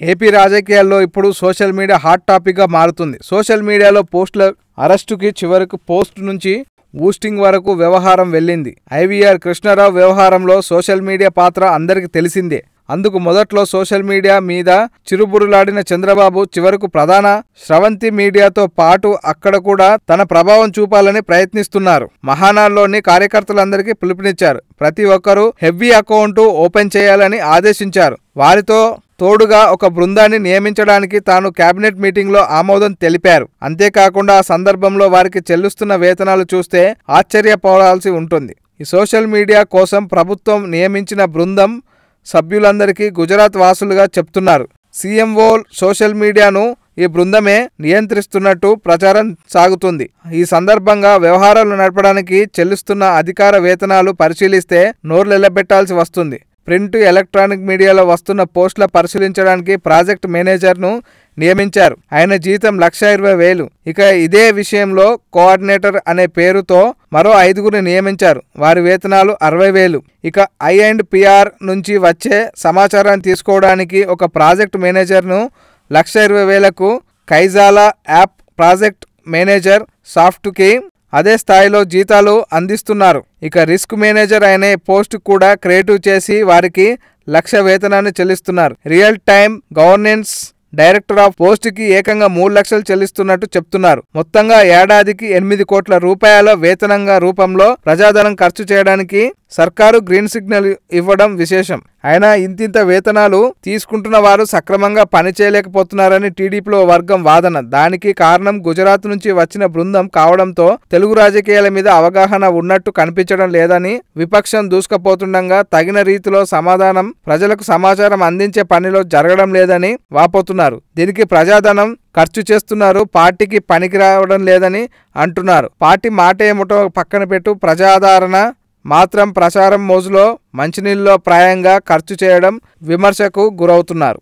AP రాజకీయాల్లో ఇప్పుడు social media hot టాపిక్గా మారుతుంది. సోషల్ మీడియాలో పోస్టుల అరెస్టుకి చివరకు పోస్ట్ నుంచి బూస్టింగ్ వరకు వ్యవహారం వెళ్ళింది. ఐవీఆర్ కృష్ణారావు వ్యవహారంలో సోషల్ మీడియా పాత్ర అందరికీ తెలిసిందే. అందుకు మొదట్లో సోషల్ మీడియా మీద చిరుబురులాడిన చంద్రబాబు చివరకు ప్రధాన స్రవంతి మీడియాతో పాటు అక్కడ కూడా తన ప్రభావం చూపాలని ప్రయత్నిస్తున్నారు. మహానాల్లోని కార్యకర్తలందరికీ పిలుపునిచ్చారు. ప్రతి ఒక్కరూ హెవీ అకౌంట్ ఓపెన్ చేయాలని ఆదేశించారు. వారితో తోడుగా ఒక బృందాన్ని నియమించడానికి తాను కేబినెట్ మీటింగ్లో ఆమోదం తెలిపారు. అంతేకాకుండా ఆ సందర్భంలో వారికి చెల్లిస్తున్న వేతనాలు చూస్తే ఆశ్చర్యపోవాల్సి ఉంటుంది. ఈ సోషల్ మీడియా కోసం ప్రభుత్వం నియమించిన బృందం సభ్యులందరికీ గుజరాత్ వాసులుగా చెప్తున్నారు. సీఎంఓ సోషల్ మీడియాను ఈ బృందమే నియంత్రిస్తున్నట్టు ప్రచారం సాగుతుంది. ఈ సందర్భంగా వ్యవహారాలు నడపడానికి చెల్లిస్తున్న అధికార వేతనాలు పరిశీలిస్తే నోర్లెల్లబెట్టాల్సి వస్తుంది. ప్రింట్ ఎలక్ట్రానిక్ మీడియాలో వస్తున్న పోస్టుల పరిశీలించడానికి ప్రాజెక్ట్ మేనేజర్ను నియమించారు. ఆయన జీతం లక్ష ఇరవై వేలు. ఇక ఇదే విషయంలో కోఆర్డినేటర్ అనే పేరుతో మరో ఐదుగురిని నియమించారు. వారి వేతనాలు అరవై వేలు. ఇక ఐ అండ్ పిఆర్ నుంచి వచ్చే సమాచారాన్ని తీసుకోవడానికి ఒక ప్రాజెక్ట్ మేనేజర్ను లక్ష ఇరవై వేలకు కైజాలా యాప్ ప్రాజెక్ట్ మేనేజర్ సాఫ్ట్కి అదే స్థాయిలో జీతాలు అందిస్తున్నారు. ఇక రిస్క్ మేనేజర్ అనే పోస్ట్ కూడా క్రియేటివ్ చేసి వారికి లక్ష వేతనాన్ని చెల్లిస్తున్నారు. Real time governance director of పోస్ట్కి ఏకంగా మూడు లక్షలు చెల్లిస్తున్నట్టు చెప్తున్నారు. మొత్తంగా ఏడాదికి ఎనిమిది కోట్ల రూపాయల వేతనంగా రూపంలో ప్రజాధనం ఖర్చు చేయడానికి సర్కారు గ్రీన్ సిగ్నల్ ఇవ్వడం విశేషం. అయినా ఇంతింత వేతనాలు తీసుకుంటున్న వారు సక్రమంగా పని చేయలేకపోతున్నారని టీడీపీలో వర్గం వాదన. దానికి కారణం గుజరాత్ నుంచి వచ్చిన బృందం కావడంతో తెలుగు రాజకీయాల మీద అవగాహన ఉన్నట్టు కనిపించడం లేదని విపక్షం దూసుకుపోతుండగా తగిన రీతిలో సమాధానం ప్రజలకు సమాచారం అందించే పనిలో జరగడం లేదని వాపోతున్నారు. దీనికి ప్రజాధనం ఖర్చు చేస్తున్నారు. పార్టీకి పనికి రావడం లేదని అంటున్నారు. పార్టీ మాట ఏమిటో పక్కన పెట్టు. ప్రజాదరణ మాత్రం ప్రచారం మోజులో మంచినీళ్ళలో ప్రాయంగా ఖర్చు చేయడం విమర్శకు గురవుతున్నారు.